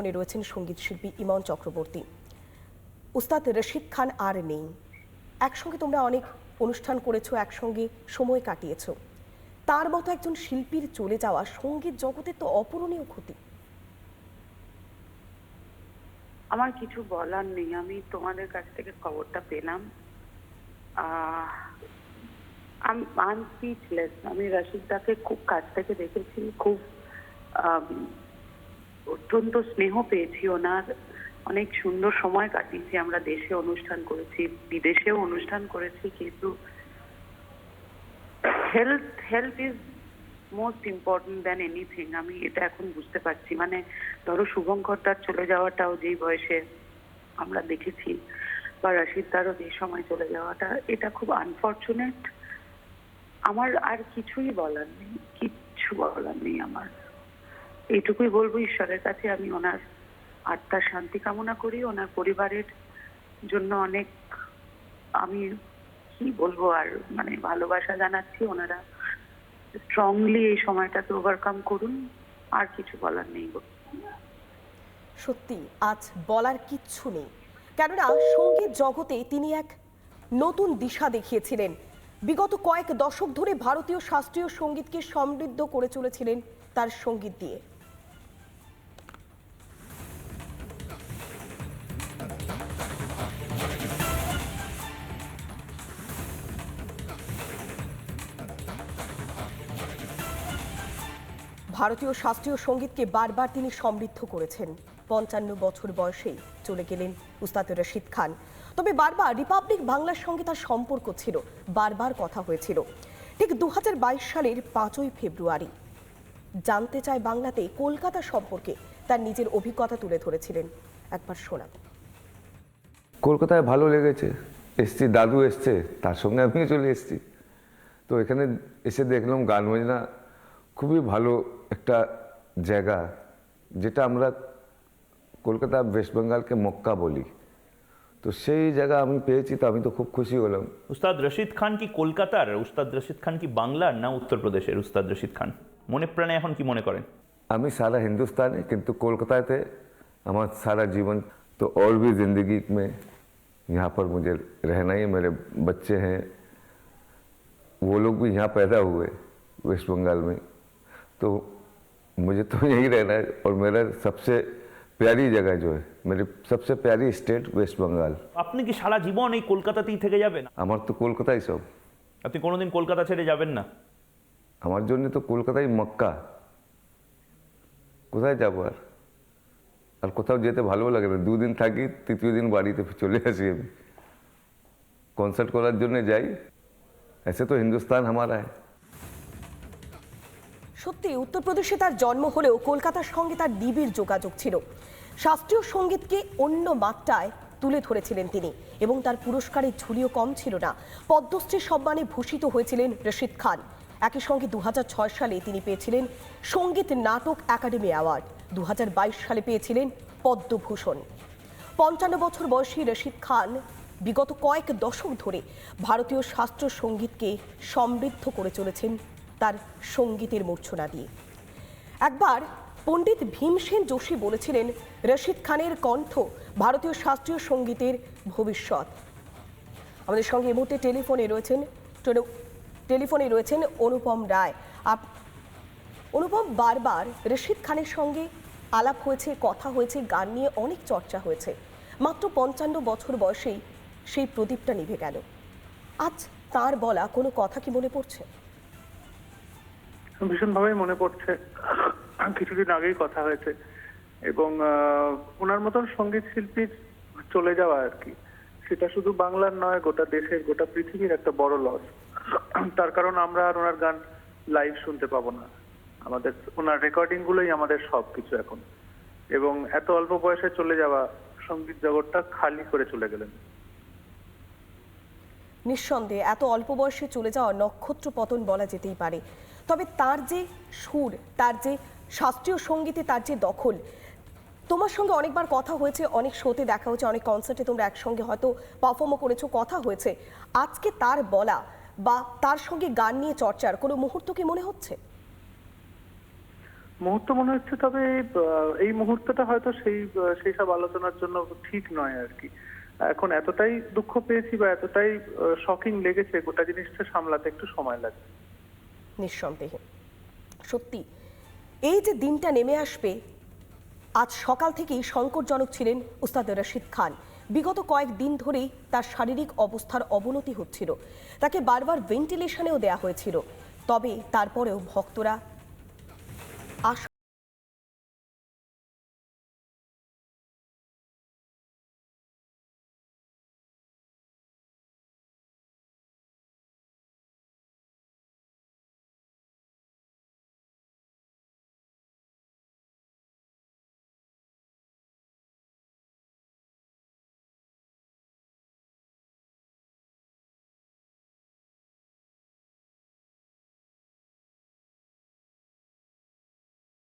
উনি রয়েছেন সংগীত শিল্পী ইমন চক্রবর্তী। উস্তাদ রশিদ খান আর নেই। একসঙ্গে তোমরা অনেক অনুষ্ঠান করেছ, একসঙ্গে সময় কাটিয়েছো। তার মতো একজন শিল্পীর চলে যাওয়া সংগীত জগতের তো অপূরণীয় ক্ষতি। আমার কিছু বলার নেই, আমি তোমাদের কাছ থেকে খবরটা পেলাম। আমি রশিদদাকে খুব কাছ থেকে দেখেছি, খুব অত্যন্ত স্নেহ পেয়েছি ওনার। অনেক সুন্দর সময় কাটিয়েছি, আমরা দেশে অনুষ্ঠান করেছি, বিদেশেও অনুষ্ঠান করেছি, কিন্তু health health is most important than anything আমি এটা এখন বুঝতে পারছি। মানে ধরো শুভঙ্কর তার চলে যাওয়াটাও যেই বয়সে আমরা দেখেছি, বা রশিদ তারও যে সময় চলে যাওয়াটা, এটা খুব আনফর্চুনেট আমার আর কিছুই বলার নেই, কিচ্ছু বলার নেই আমার। এইটুকুই বলব, ঈশ্বরের কাছে আমি ওনার আত্মার শান্তি কামনা করি। ওনার পরিবারের জন্য অনেক আমি কি বলব আর মানে ভালোবাসা জানাচ্ছি। ওনারা স্ট্রংলি এই সময়টাকে ওভারকাম করুন, আর কিছু বলার নেই। সত্যি, আজ বলার কিচ্ছু নেই। কেননা সংগীত জগতে তিনি এক নতুন দিশা দেখিয়েছিলেন। বিগত কয়েক দশক ধরে ভারতীয় শাস্ত্রীয় সঙ্গীতকে সমৃদ্ধ করে চলেছিলেন তার সংগীত দিয়ে। ভারতীয় শাস্ত্রীয় সঙ্গীতকে বারবার তিনি সমৃদ্ধ করেছেন। পঞ্চান্ন বছর বয়সেই চলে গেলেন উস্তাদ রশিদ খান। তবে বারবার রিপাবলিক বাংলার সঙ্গে তার সম্পর্ক ছিল, বারবার কথা হয়েছিল। ঠিক দু হাজার বাইশ সালের পাঁচই ফেব্রুয়ারি। জানতে চায় বাংলাতে কলকাতা সম্পর্কে, তার নিজের অভিজ্ঞতা তুলে ধরেছিলেন। একবার শোনাব। কলকাতায় ভালো লেগেছে। এসছি, দাদু এসছে, তার সঙ্গে আমিও চলে এসছি। তো এখানে এসে দেখলাম গান বাজনা খুবই ভালো একটা জায়গা যেটা আমরা কলকাতা ওয়েস্ট বেঙ্গলকে মক্কা বলি তো সেই জায়গা আমি পেয়েছি তো আমি তো খুব খুশি হলাম উস্তাদ রশিদ খান কি কলকাতার উস্তাদ রশিদ খান কি বাংলার না উত্তরপ্রদেশের উস্তাদ রশিদ খান মনে প্রাণে এখন কি মনে করেন আমি सारा हिंदुस्तानी किंतु कोलकाता थे हमारा सारा जीवन तो और भी ज़िंदगी में यहाँ पर मुझे रहना ही है। मेरे बच्चे हैं वो लोग भी यहाँ पैदा हुए वेस्ट बंगाल में तो मुझे तो यहीं रहना है और मेरा सबसे प्यारी जगह जो है मेरी सबसे प्यारी स्टेट वेस्ट बंगाल আপনি কি সারা জীবন এই কলকাতাতেই থেকে যাবেন আমার তো কলকাতাই সব আপনি কোনোদিন কলকাতা ছেড়ে যাবেন না আমার জন্য তো কলকাতাই মক্কা কোথায় যাবো আর আর কোথাও যেতে ভালো লাগে না দুদিন থাকি তৃতীয় দিন বাড়িতে চলে আসি আমি কনসার্ট করার জন্য যাই ऐसे तो हिंदुस्तान हमारा है সত্যি, উত্তরপ্রদেশে তার জন্ম হলেও কলকাতার সঙ্গে তার নিবিড় যোগাযোগ ছিল। শাস্ত্রীয় সঙ্গীতকে অন্য মাত্রায় তুলে ধরেছিলেন তিনি এবং তার পুরস্কারের ঝুলিও কম ছিল না। পদ্মশ্রী সম্মানে ভূষিত হয়েছিলেন রশিদ খান। একই সঙ্গে দু হাজার ছয় সালে তিনি পেয়েছিলেন সংগীত নাটক একাডেমি অ্যাওয়ার্ড। দু হাজার বাইশ সালে পেয়েছিলেন পদ্মভূষণ। পঞ্চান্ন বছর বয়সী রশিদ খান বিগত কয়েক দশক ধরে ভারতীয় শাস্ত্র সঙ্গীতকে সমৃদ্ধ করে চলেছেন তার সঙ্গীতের মূর্ছনা দিয়ে। একবার পণ্ডিত ভীমসেন যোশী বলেছিলেন, রশিদ খানের কণ্ঠ ভারতীয় শাস্ত্রীয় সঙ্গীতের ভবিষ্যৎ। আমাদের সঙ্গে এই মুহূর্তে টেলিফোনে রয়েছেন টেলিফোনে রয়েছেন অনুপম রায়। আপ, অনুপম বারবার রশিদ খানের সঙ্গে আলাপ হয়েছে, কথা হয়েছে, গান নিয়ে অনেক চর্চা হয়েছে। মাত্র পঞ্চান্ন বছর বয়সেই সেই প্রদীপটা নিভে গেল। আজ তার বলা কোনো কথা কি মনে পড়ছে? ভীষণভাবেই মনে পড়ছে। কিছুদিন আগেই কথা হয়েছে। এবং ওনার মতন সংগীত শিল্পীর চলে যাওয়া আর কি। সেটা শুধু বাংলার নয়, গোটা দেশের, গোটা পৃথিবীর একটা বড় লস তার কারণ আমরা আর ওনার গান লাইভ শুনতে পাবো না। আমাদের, ওনার রেকর্ডিং গুলোই আমাদের সব কিছু এখন। এবং এত অল্প বয়সে চলে যাওয়া সংগীত জগৎটা খালি করে চলে গেলেন। নিঃসন্দেহে এত অল্প বয়সে চলে যাওয়া নক্ষত্র পতন বলা যেতেই পারে। তবে তার যে সুর, তার যে শাস্ত্রীয় সঙ্গীতে তার যে দখল, তোমার সঙ্গে অনেকবার কথা হয়েছে, অনেক শোতে দেখা হয়েছে, অনেক কনসার্টে তোমরা একসঙ্গে হয়তো পারফর্মও করেছ, কথা হয়েছে। আজকে তার বলা বা তার সঙ্গে গান নিয়ে চর্চার কোনো মুহূর্ত কি মনে হচ্ছে? মুহূর্ত মনে হচ্ছে, তবে এই মুহূর্তটা হয়তো সেই সেই সব আলোচনার জন্য ঠিক নয় আর কি। এখন এতটাই দুঃখ পেয়েছি বা এতটাই শকিং লেগেছে গোটা জিনিসটা সামলাতে একটু সময় লাগবে নিঃসন্দেহে। সত্যি, এই যে দিনটা নেমে আসবে, আজ সকাল থেকেই সংকটজনক ছিলেন উস্তাদ রশিদ খান। বিগত কয়েক দিন ধরেই তার শারীরিক অবস্থার অবনতি হচ্ছিল। তাকে বারবার ভেন্টিলেশনেও দেয়া হয়েছিল। তবে তারপরেও ভক্তরা আশা